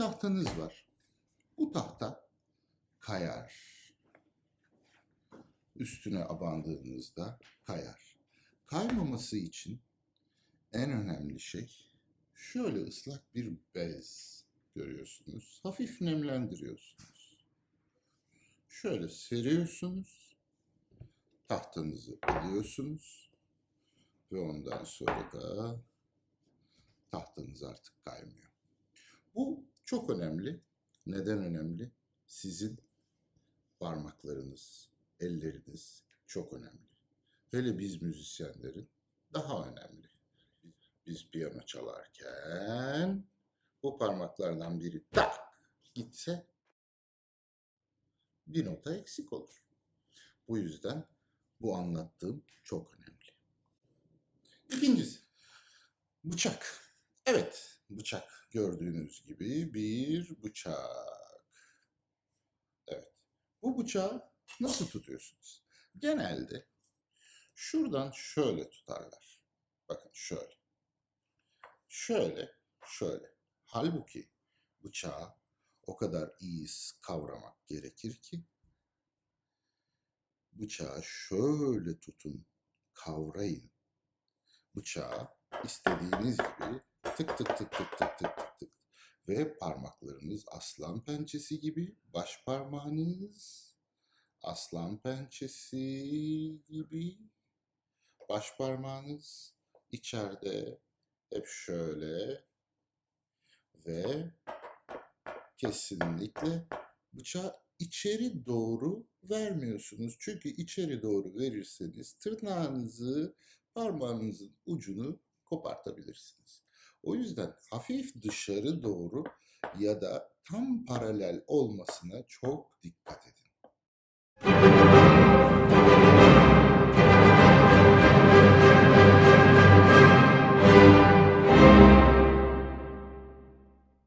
tahtanız var. Bu tahta kayar. Üstüne abandığınızda kayar. Kaymaması için en önemli şey şöyle ıslak bir bez görüyorsunuz. Hafif nemlendiriyorsunuz. Şöyle seriyorsunuz. Tahtanızı alıyorsunuz. Ve ondan sonra da tahtanız artık kaymıyor. Bu çok önemli. Neden önemli? Sizin parmaklarınız, elleriniz çok önemli. Hele biz müzisyenlerin daha önemli. Biz piyano çalarken bu parmaklardan biri tak gitse bir nota eksik olur. Bu yüzden bu anlattığım çok önemli. İkincisi, bıçak. Evet, bıçak gördüğünüz gibi bir bıçak. Evet, bu bıçağı nasıl tutuyorsunuz? Genelde şuradan şöyle tutarlar. Bakın şöyle. Şöyle, şöyle. Halbuki bıçağı o kadar iyi kavramak gerekir ki bıçağı şöyle tutun, kavrayın. Bıçağı istediğiniz gibi tık tık tık tık tık tık tık tık ve parmaklarınız aslan pençesi gibi, baş parmağınız aslan pençesi gibi, baş parmağınız içeride hep şöyle ve kesinlikle bıçağı içeri doğru vermiyorsunuz. Çünkü içeri doğru verirseniz tırnağınızı, parmağınızın ucunu kopartabilirsiniz. O yüzden hafif dışarı doğru ya da tam paralel olmasına çok dikkat edin.